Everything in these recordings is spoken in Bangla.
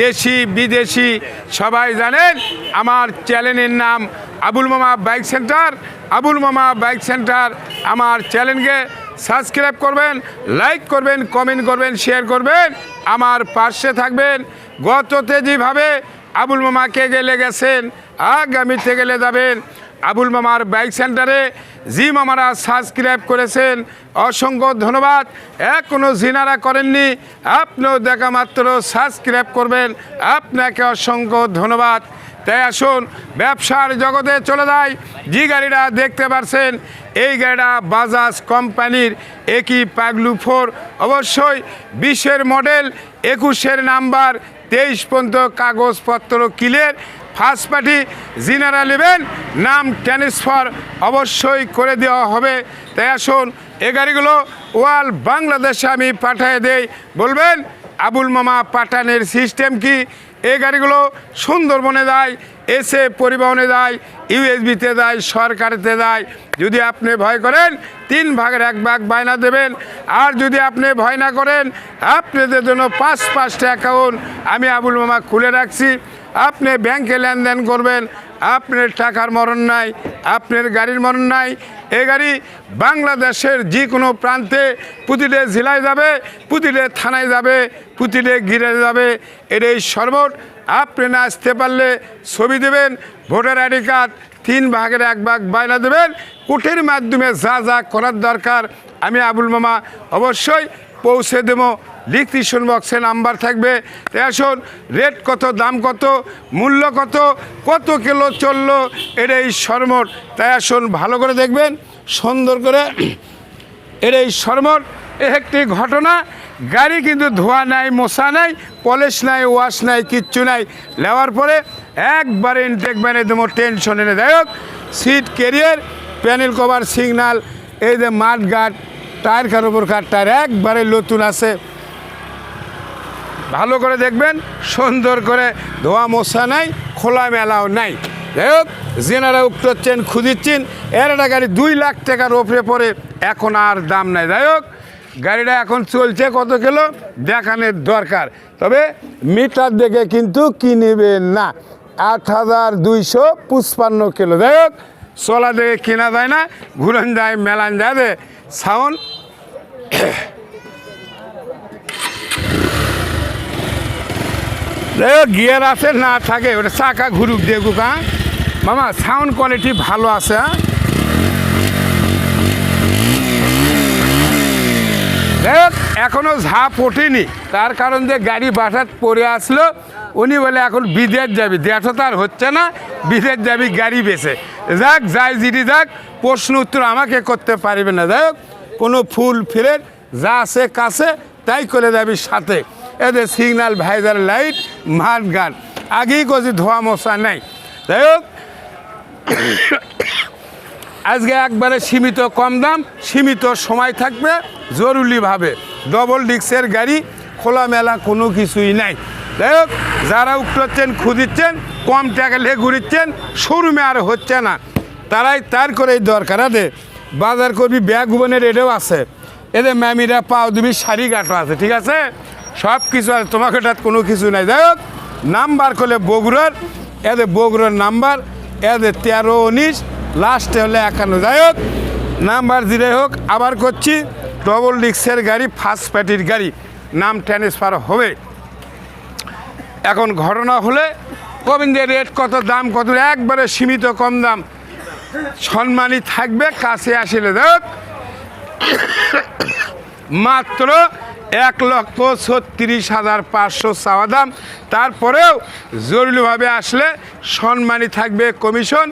দেশি, বিদেশি, সবাই জানেন, আমার চ্যানেলের নাম আবুল মামা বাইক সেন্টার। আবুল মামা বাইক সেন্টার, আমার চ্যানেলকে সাবস্ক্রাইব করবেন, লাইক করবেন, কমেন্ট করবেন, শেয়ার করবেন। আমার পাশে থাকবেন গততে যেভাবে আবুল মামাকে গেলে গেছেন আগামীতে গেলে যাবেন। আবুল মামার বাইক সেন্টারে জি মামারা সাবস্ক্রাইব করেছেন। অসংখ্য ধন্যবাদ। এখনও জিনারা করেননি। আপনিও দেখা মাত্র সাবস্ক্রাইব করবেন। আপনাকে অসংখ্য ধন্যবাদ। তাই আসুন, ব্যবসার জগতে চলে যায় যে গাড়িটা দেখতে পারছেন, এই গাড়িটা বাজাজ কোম্পানির একই পাগলু ফোর। অবশ্যই বিশের মডেল, একুশের নাম্বার, তেইশ পর্যন্ত কাগজপত্র কিলের ফার্স্ট পার্টি জিনারা নেবেন, নাম ট্রান্সফার অবশ্যই করে দেওয়া হবে। তাই আসুন, এ গাড়িগুলো ওয়াল বাংলাদেশে আমি পাঠিয়ে দেই। বলবেন, আবুল মামা পাঠানের সিস্টেম কি? এই গাড়িগুলো সুন্দরবনে যায়, এসে পরিবহনে যায় ইউএসবিতে দেয় সরকারিতে দেয় যদি আপনি ভয় করেন, তিন ভাগের এক ভাগ বায়না দেবেন। আর যদি আপনি ভয় না করেন, আপনাদের জন্য পাঁচ পাঁচটা অ্যাকাউন্ট আমি আবুল মামা খুলে রাখছি। আপনি ব্যাংকে লেনদেন করবেন আপনার টাকার মরণ নাই, আপনার গাড়ির মরণ নাই, এ গাড়ি বাংলাদেশের যে কোনো প্রান্তে প্রতিটা জেলায় যাবে প্রতিটা থানায় যাবে প্রতিটা গিরে যাবে। এর এই সর্বট। আপনি না আসতে পারলে ছবি দেবেন, ভোটার আইডি কার্ড তিন ভাগের এক ভাগ বায়না দেবেন। কোর্টের মাধ্যমে যা যা করার দরকার, আমি আবুল মামা অবশ্যই পৌঁছে দেবো। লিখিশন বক্সে নাম্বার থাকবে। আসুন রেট কত, দাম কত, মূল্য কত কত কিলো চলল এর এই সরমট তাই আসুন ভালো করে দেখবেন, সুন্দর করে। এর এই সরমট একটি ঘটনা, গাড়ি কিন্তু ধোয়া নাই মশা নাই, পলিশ নাই, ওয়াশ নাই, কিচ্ছু নাই। নেওয়ার পরে একবারে ইনটেক ব্যানে দেবো টেনশন এনে। দেয় seat carrier panel cover signal এই যে মাঠ গার্ড টায়ার কার উপর কার, টায়ার একবারে নতুন আছে। ভালো করে দেখবেন, সুন্দর করে ধোয়া মশা নাই খোলা মেলাও নাই। যাই হোক জেনারা উঠছেন খুঁজিচ্ছেন, এর একটা গাড়ি দুই লাখ টাকার ওপরে পরে এখন আর দাম নাই। যাই হোক, গাড়িটা এখন চলছে কত কিলো, দেখানোর দরকার। তবে মিটার দেখে কিন্তু কিনবেন না। আট হাজার দুইশো পুষ্পান্ন কিলো। যাই হোক, চলা দেখে কেনা যায় না, ঘুরান যায়, মেলান যায় সাউন্ড গিয়ার আছে, না থাকে, ওটা চাকা ঘুরুক দেখুক হ্যাঁ? মামা সাউন্ড কোয়ালিটি ভালো আছে হ্যাঁ? দেখ, এখনও ঝাঁপ ওঠেনি। তার কারণ যে গাড়ি বাসাত পড়ে আসলো, উনি বলে এখন বিদেশ যাবি। দেশ তো আর হচ্ছে না, বিদেশ যাবি, গাড়ি বেছে। যাক, যাই জিডি যাক, প্রশ্ন উত্তর আমাকে করতে পারবে না। যাই কোনো ফুল ফিরের যা আছে কাছে, তাই করে যাবি সাথে। এদের সিগন্যাল ভাইজার লাইট মাঠ গান। আগেই কছি ধোয়া মশা নাই। যাই হোক, আজকে একবারে সীমিত কম দাম, সীমিত সময় থাকবে, জরুরিভাবে ডবল ডিক্সের গাড়ি, খোলামেলা কোনো কিছুই নাই। যাই হোক, যারা উঠছেন খুঁজিচ্ছেন কম টাকা লে ঘুরিচ্ছেন শোরুমে আর হচ্ছে না। তারাই তার করেই দরকার। আছে বাজার করবি ব্যাগ উবনের এটাও আছে। এদের ম্যামিরা পাও দিবি, শাড়ি গাঁটো আছে, ঠিক আছে? সব কিছু আছে, তোমাকে কোনো কিছু নাই। যাই হোক, নাম্বার করলে বগুড়ার, এদের বগুড়ার নাম্বার, এদের তেরো উনিশ লাস্টে হলে একান্ন। যাই হোক, নাম্বার দিলে হোক, আবার করছি ডবল ডিক্সের গাড়ি ফার্স্ট প্যাটির গাড়ি, নাম ট্রান্সফার হবে। এখন ঘটনা হলে, গোবিন্দের রেট কত, দাম কত, একবারে সীমিত কম দাম, সম্মানই থাকবে, কাছে আসলে। দেখ মাত্র এক লক্ষ ছত্রিশ হাজার পাঁচশো চাওয়া দাম। তারপরেও জরুরিভাবে আসলে সম্মানই থাকবে কমিশন।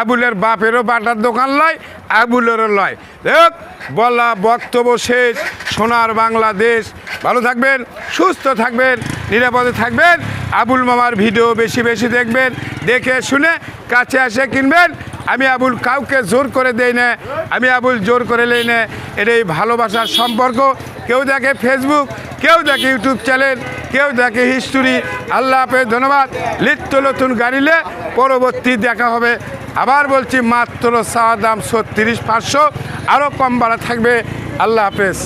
আবুলের বাপেরও বাটার দোকান লয়, আবুলেরও লয়। দেখ বলা বক্তব্য শেষ। সোনার বাংলাদেশ। ভালো থাকবেন, সুস্থ থাকবেন, নিরাপদে থাকবেন। আবুল মামার ভিডিও বেশি বেশি দেখবেন, দেখে শুনে কাছে এসে কিনবেন। আমি আবুল কাউকে জোর করে দেই না, আমি আবুল জোর করে লেই না। এটাই ভালোবাসার সম্পর্ক। কেউ দেখে ফেসবুক কেউ দেখে ইউটিউব চ্যানেল কেউ দেখে হিস্টোরি আল্লাহ হাফেজ, ধন্যবাদ। নিত্য নতুন গাড়িলে পরবর্তী দেখা হবে। আবার বলছি, মাত্র চাওয়া দাম ছত্রিশ পাঁচশো। আরও কম বাড়া থাকবে। আল্লাহ হাফেজ।